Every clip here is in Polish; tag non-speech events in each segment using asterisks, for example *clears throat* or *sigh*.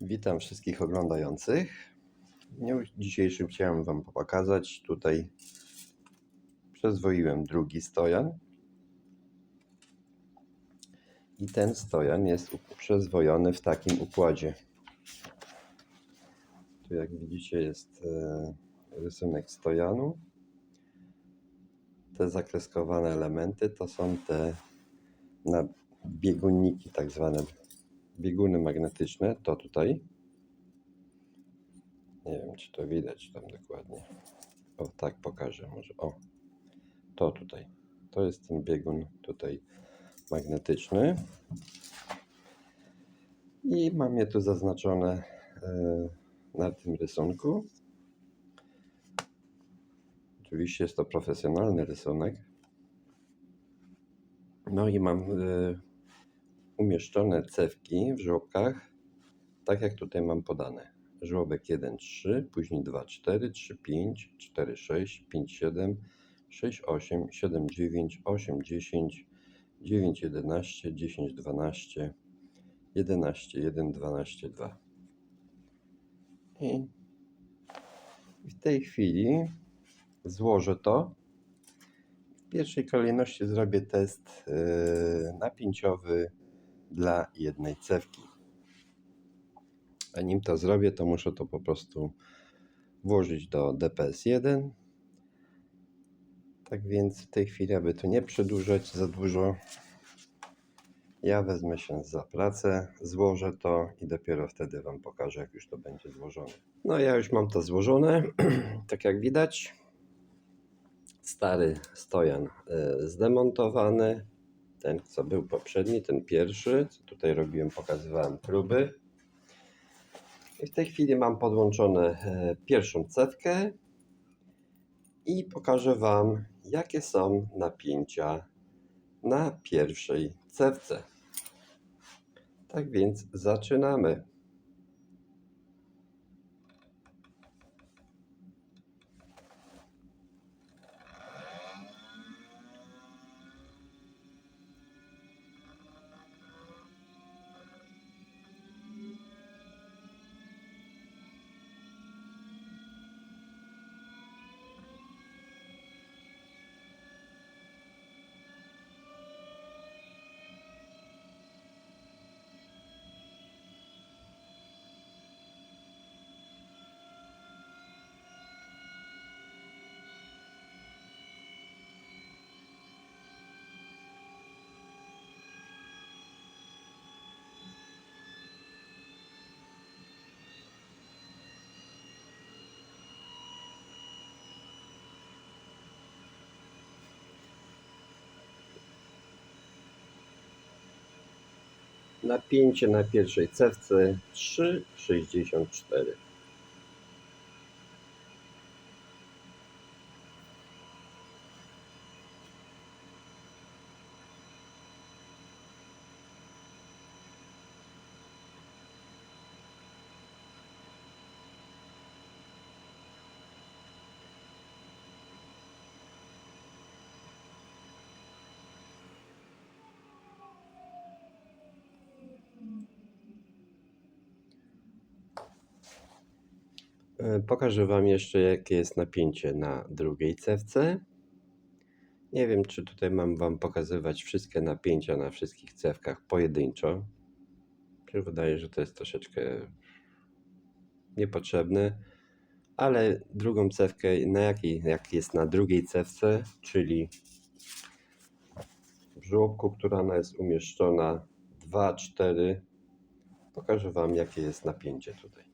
Witam wszystkich oglądających. W dzisiejszym chciałem Wam pokazać. Tutaj przezwoiłem drugi stojan. I ten stojan jest przezwojony w takim układzie. Tu jak widzicie jest e, rysunek stojanu. Te zakreskowane elementy to są te na biegunniki, tak zwane bieguny magnetyczne. To tutaj. Nie wiem, czy to widać tam dokładnie. O, tak pokażę może. O, to tutaj. To jest ten biegun tutaj magnetyczny. I mam je tu zaznaczone e, na tym rysunku. Oczywiście jest to profesjonalny rysunek. No i mam e, umieszczone cewki w żłobkach, tak jak tutaj mam podane. Żłobek 1, 3, później 2, 4, 3, 5, 4, 6, 5, 7, 6, 8, 7, 9, 8, 10, 9, 11, 10, 12, 11, 1, 12, 2. I w tej chwili złożę to. W pierwszej kolejności zrobię test yy, napięciowy dla jednej cewki. A nim to zrobię, to muszę to po prostu włożyć do DPS-1. Tak więc w tej chwili, aby tu nie przedłużać za dużo, ja wezmę się za pracę, złożę to i dopiero wtedy Wam pokażę, jak już to będzie złożone. No ja już mam to złożone, *clears throat* tak jak widać. Stary stojan y, zdemontowany, ten co był poprzedni, ten pierwszy, co tutaj robiłem, pokazywałem próby. I w tej chwili mam podłączone e, pierwszą cewkę i pokażę Wam, jakie są napięcia na pierwszej cewce. Tak więc zaczynamy. Napięcie na pierwszej cewce 3,64. Pokażę Wam jeszcze, jakie jest napięcie na drugiej cewce. Nie wiem, czy tutaj mam Wam pokazywać wszystkie napięcia na wszystkich cewkach pojedynczo. Się wydaje, że to jest troszeczkę niepotrzebne, ale drugą cewkę, na jakiej, jak jest na drugiej cewce, czyli w żłobku, która jest umieszczona 2-4, pokażę Wam, jakie jest napięcie tutaj.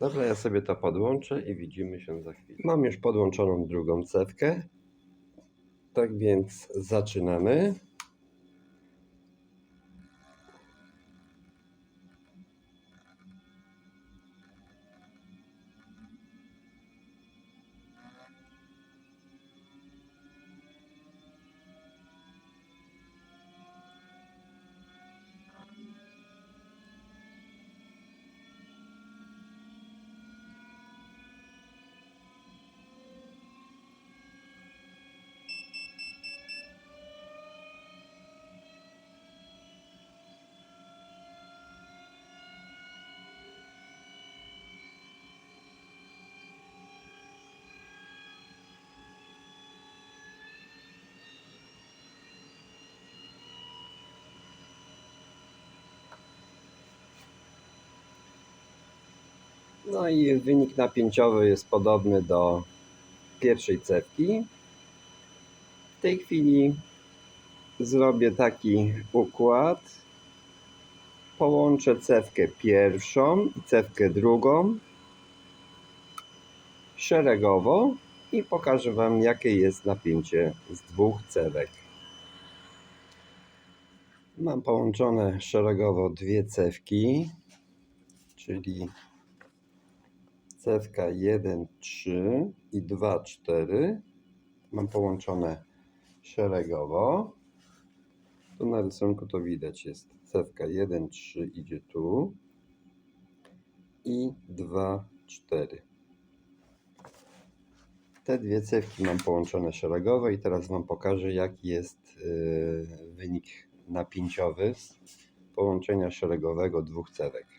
Dobra, ja sobie to podłączę i widzimy się za chwilę. Mam już podłączoną drugą cewkę. Tak więc zaczynamy. No i wynik napięciowy jest podobny do pierwszej cewki. W tej chwili zrobię taki układ. Połączę cewkę pierwszą i cewkę drugą szeregowo i pokażę Wam, jakie jest napięcie z dwóch cewek. Mam połączone szeregowo dwie cewki, czyli cewka 1, 3 i 2, 4. Mam połączone szeregowo. Tu na rysunku to widać jest cewka 1, 3 idzie tu i 2, 4. Te dwie cewki mam połączone szeregowo i teraz Wam pokażę jaki jest yy, wynik napięciowy z połączenia szeregowego dwóch cewek.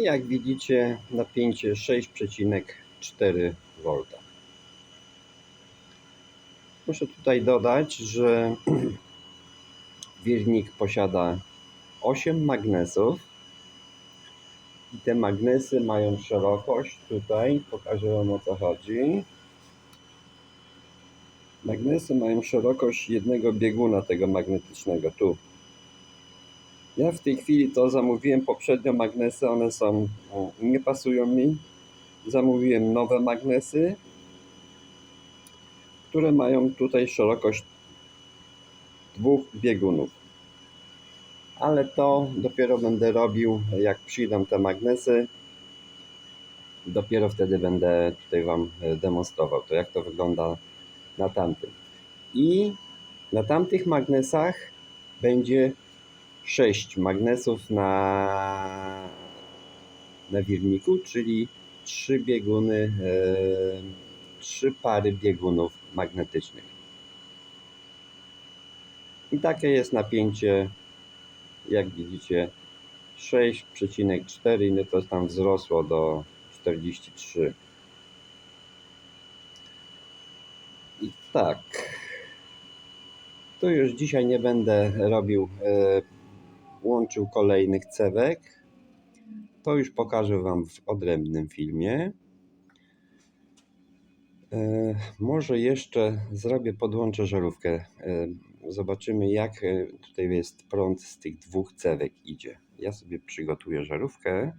I jak widzicie napięcie 6,4 V. Muszę tutaj dodać, że *clears throat* wirnik posiada 8 magnesów i te magnesy mają szerokość tutaj, pokażę Wam o co chodzi. Magnesy mają szerokość jednego bieguna tego magnetycznego tu. Ja w tej chwili to zamówiłem poprzednio magnesy, one są, nie pasują mi. Zamówiłem nowe magnesy, które mają tutaj szerokość dwóch biegunów. Ale to dopiero będę robił, jak przyjdą te magnesy. Dopiero wtedy będę tutaj Wam demonstrował to, jak to wygląda na tamtym. I na tamtych magnesach będzie 6 magnesów na, na wirniku, czyli 3 bieguny, e, 3 pary biegunów magnetycznych. I takie jest napięcie, jak widzicie, 6,4, no to tam wzrosło do 43. I tak, tu już dzisiaj nie będę robił e, łączył kolejnych cewek. To już pokażę Wam w odrębnym filmie. E, może jeszcze zrobię, podłączę żarówkę. E, zobaczymy jak e, tutaj jest prąd z tych dwóch cewek idzie. Ja sobie przygotuję żarówkę.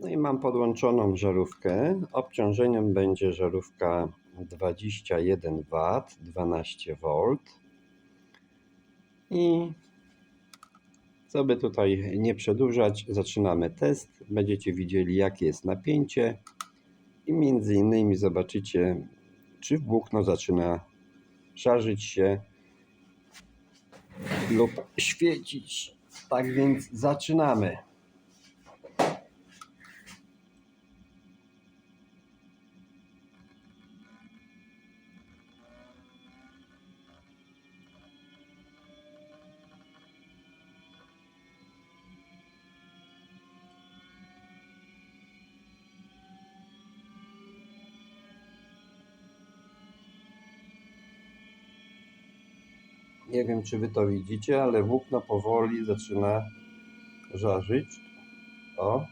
No i mam podłączoną żarówkę. Obciążeniem będzie żarówka 21 W, 12 V. I co by tutaj nie przedłużać, zaczynamy test. Będziecie widzieli, jakie jest napięcie i między innymi zobaczycie, czy włókno zaczyna żarzyć się lub świecić. Tak więc zaczynamy. Nie wiem, czy wy to widzicie, ale włókno powoli zaczyna żarzyć. O.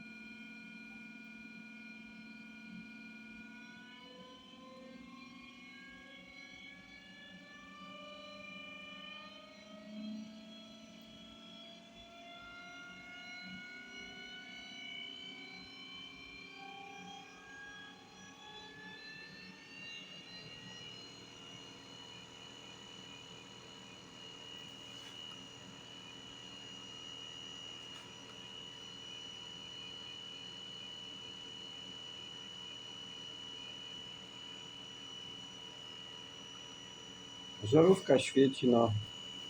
Żarówka świeci, no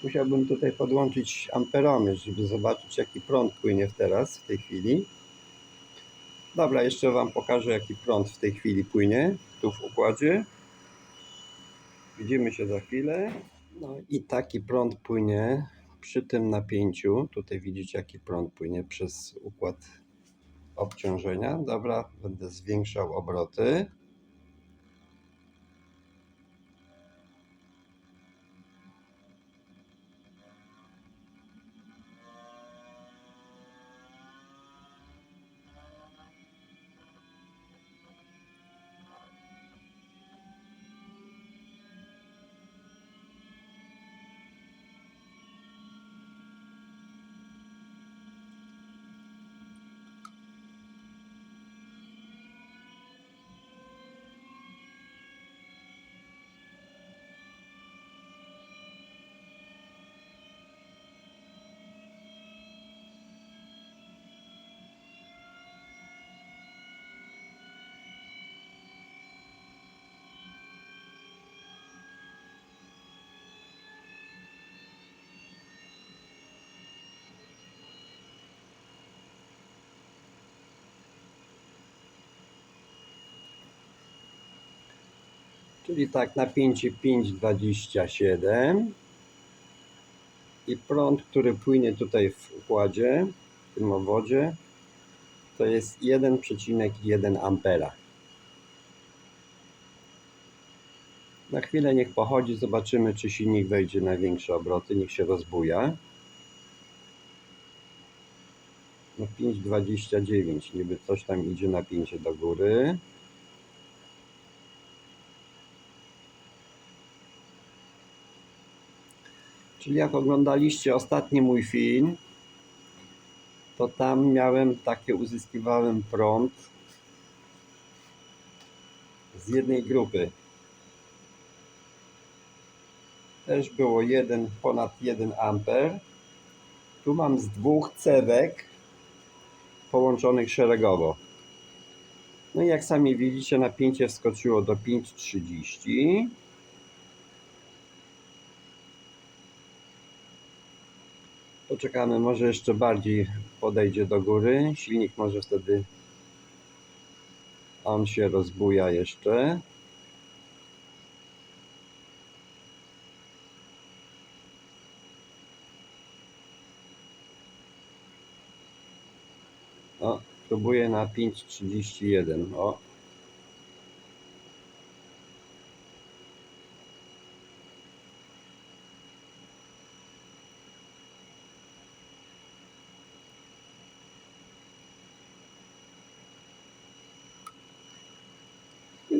musiałbym tutaj podłączyć amperomierz, żeby zobaczyć jaki prąd płynie teraz, w tej chwili. Dobra, jeszcze Wam pokażę jaki prąd w tej chwili płynie tu w układzie. Widzimy się za chwilę. No i taki prąd płynie przy tym napięciu. Tutaj widzicie jaki prąd płynie przez układ obciążenia. Dobra, będę zwiększał obroty. Czyli tak napięcie 5,27 i prąd, który płynie tutaj w układzie, w tym obwodzie, to jest 1,1 ampera. Na chwilę niech pochodzi, zobaczymy czy silnik wejdzie na większe obroty, niech się rozbuja. No 5,29, niby coś tam idzie napięcie do góry. Czyli jak oglądaliście ostatni mój film, to tam miałem takie, uzyskiwałem prąd z jednej grupy. Też było jeden, ponad 1 amper. Tu mam z dwóch cewek połączonych szeregowo. No i jak sami widzicie, napięcie wskoczyło do 5,30. Poczekamy, może jeszcze bardziej podejdzie do góry. Silnik może wtedy on się rozbuja jeszcze. O, próbuję na 5,31. O,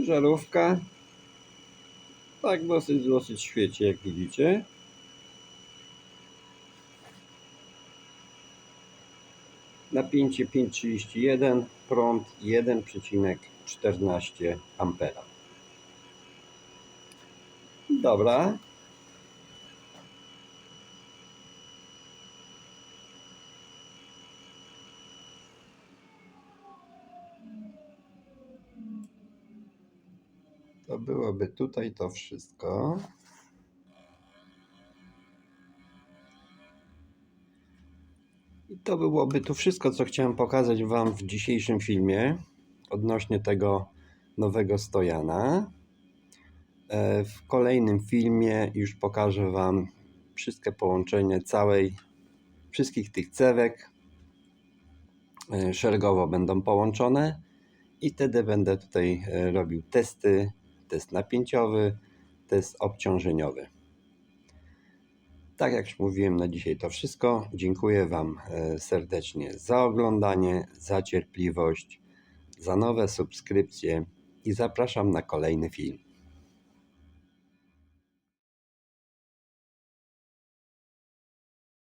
żarówka. Tak dosyć, dosyć świeci, jak widzicie. Napięcie 5,31, prąd 1,14 ampera. Dobra. Byłoby tutaj to wszystko. I to byłoby tu wszystko, co chciałem pokazać Wam w dzisiejszym filmie odnośnie tego nowego stojana. E, W kolejnym filmie już pokażę Wam wszystkie połączenie całej, wszystkich tych cewek. E, Szeregowo będą połączone i wtedy będę tutaj e, robił testy, test napięciowy, test obciążeniowy. Tak jak już mówiłem na dzisiaj to wszystko. Dziękuję Wam e, serdecznie za oglądanie, za cierpliwość, za nowe subskrypcje i zapraszam na kolejny film.